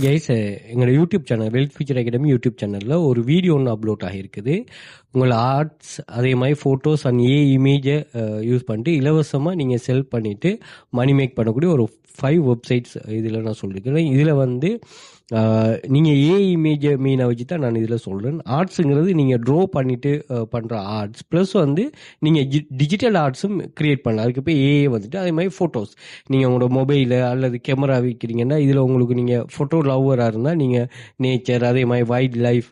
Guys eh, எங்களோட YouTube channel wealth future academy YouTube சேனலில் ஒரு வீடியோ ஒன்று அப்லோட் ஆகியிருக்குது. உங்களை ஆர்ட்ஸ் அதே மாதிரி ஃபோட்டோஸ் அண்ட் ஏ இமேஜை யூஸ் பண்ணிட்டு இலவசமாக நீங்கள் செல் பண்ணிவிட்டு மணி மேக் பண்ணக்கூடிய ஒரு ஃபைவ் வெப்சைட்ஸ் இதில் நான் சொல்லியிருக்கிறேன் இதில் வந்து நீங்கள் ஏ இமேஜை மெயினாக வச்சு தான் நான் இதில் சொல்கிறேன் ஆர்ட்ஸுங்கிறது நீங்கள் ட்ரோ பண்ணிவிட்டு பண்ணுற ஆர்ட்ஸ் ப்ளஸ் வந்து நீங்கள் டிஜிட்டல் ஆர்ட்ஸும் க்ரியேட் பண்ணலாம். அதுக்கு போய் ஏஏ வந்துட்டு அதே மாதிரி ஃபோட்டோஸ் நீங்கள் உங்களோட மொபைலில் அல்லது கேமரா வைக்கிறீங்கன்னா இதில் உங்களுக்கு நீங்கள் ஃபோட்டோ லவ்வராக இருந்தால் நீங்கள் நேச்சர் அதே மாதிரி வைல்ட் லைஃப்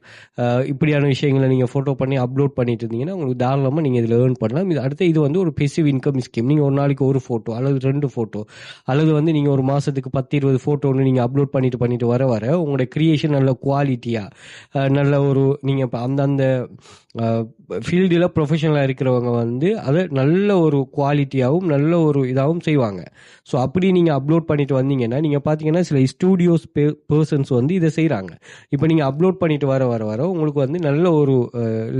இப்படியான விஷயங்களை நீங்கள் ஃபோட்டோ பண்ணி அப்லோட் பண்ணிட்டு இருந்தீங்கன்னா உங்களுக்கு தாராளமாக நீங்கள் இதில் ஏர்ன் பண்ணலாம். இது அடுத்து இது வந்து ஒரு பெசிவ் இன்கம் ஸ்கீம் நீங்கள் ஒரு நாளைக்கு ஒரு ஃபோட்டோ அல்லது ரெண்டு ஃபோட்டோ அல்லது வந்து நீங்கள் ஒரு மாதத்துக்கு பத்து இருபது ஃபோட்டோ ஒன்று நீங்கள் அப்லோட் பண்ணிட்டு பண்ணிட்டு வர வர உங்களோட க்ரியேஷன் நல்ல குவாலிட்டியாக நல்ல ஒரு நீங்கள் இப்போ அந்தந்த ஃபீல்டில் ப்ரொஃபஷனலாக இருக்கிறவங்க வந்து அதை நல்ல ஒரு குவாலிட்டியாகவும் நல்ல ஒரு இதாகவும் செய்வாங்க. ஸோ அப்படி நீங்கள் அப்லோட் பண்ணிட்டு வந்தீங்கன்னா நீங்கள் பார்த்தீங்கன்னா சில ஸ்டூடியோஸ் பர்சன்ஸ் வந்து இதை செய்கிறாங்க இப்போ நீங்கள் அப்லோட் பண்ணிட்டு வர வர வர உங்களுக்கு வந்து நல்ல ஒரு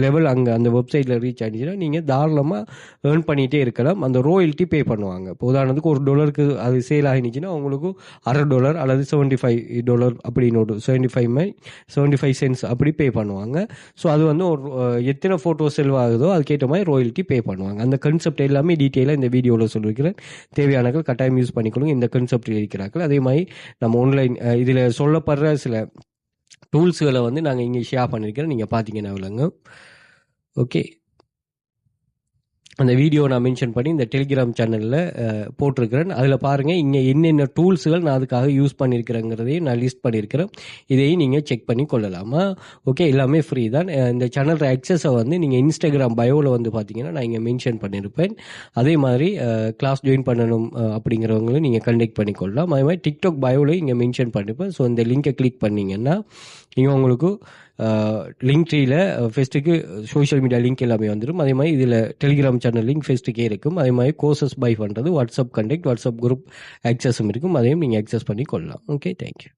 லெவல் அங்கே அந்த வெப்சைட்டில் ரீச் ஆகிடுச்சுன்னா நீங்கள் தாராளமாக ஏர்ன் பண்ணிகிட்டே இருக்கலாம். அந்த ரோயல்ட்டி பே பண்ணுவாங்க. இப்போ உதாரணத்துக்கு ஒரு டாலருக்கு அது சேல் ஆகிடுச்சுன்னா உங்களுக்கு அரை டாலர் அல்லது செவன்ட்டி ஃபைவ் டாலர் அப்படின்னு ஒரு செவன்டி ஃபைவ் மை செவன்டி ஃபைவ் சென்ட்ஸ் அப்படி பே பண்ணுவாங்க. ஸோ அது வந்து ஒரு எத்தனை ஃபோட்டோ செல்வ் ஆகுதோ அதுக்கேற்ற மாதிரி ராயல்ட்டி பே பண்ணுவாங்க. அந்த கன்செப்ட் எல்லாமே டீட்டெயிலாக இந்த வீடியோவில் சொல்லியிருக்கிறேன் தேவையானகள் கட்டாயம் யூஸ் பண்ணிக்கணும் இந்த கன்செப்ட் இருக்கிறார்கள். அதே மாதிரி நம்ம ஆன்லைன் இதில் சொல்லப்படுற சில டூல்ஸுகளை வந்து நாங்கள் இங்கே ஷேர் பண்ணியிருக்கிறோம் நீங்கள் பார்த்தீங்கன்னா விளங்க ஓகே அந்த வீடியோ நான் மென்ஷன் பண்ணி இந்த டெலிகிராம் சேனலில் போட்டிருக்கிறேன். அதில் பாருங்கள் இங்கே என்னென்ன டூல்ஸுகள் நான் அதுக்காக யூஸ் பண்ணியிருக்கிறேங்கிறதையும் நான் லிஸ்ட் பண்ணியிருக்கிறேன் இதையும் நீங்கள் செக் பண்ணி கொள்ளலாமா? ஓகே எல்லாமே ஃப்ரீ தான். இந்த சேனல் ஆக்சஸை வந்து நீங்கள் இன்ஸ்டாகிராம் பயோவில் வந்து பார்த்தீங்கன்னா நான் இங்கே மென்ஷன் பண்ணியிருப்பேன் அதே மாதிரி கிளாஸ் ஜாயின் பண்ணணும் அப்படிங்கிறவங்களும் நீங்கள் கண்டெக்ட் பண்ணிக்கொள்ளலாம் அதே மாதிரி டிக்டாக் பயோலையும் இங்கே மென்ஷன் பண்ணியிருப்பேன் ஸோ இந்த லிங்கை கிளிக் பண்ணிங்கன்னா நீங்கள் உங்களுக்கு லிங்க் ட்ரீல ஃபெஸ்ட்டுக்கு சோஷியல் மீடியா லிங்க் எல்லாமே வந்துடும் அதே மாதிரி இதில் டெலிகிராம் சேனல் லிங்க் ஃபெஸ்ட்டுக்கே இருக்கும் அதே மாதிரி கோர்சஸ் பை பண்ணுறது வாட்ஸ்அப் கண்டெக்ட் வாட்ஸ்அப் குரூப் ஆக்சஸும் இருக்கும் அதையும் நீங்கள் ஆக்சஸ் பண்ணி கொள்ளலாம் ஓகே தேங்க்யூ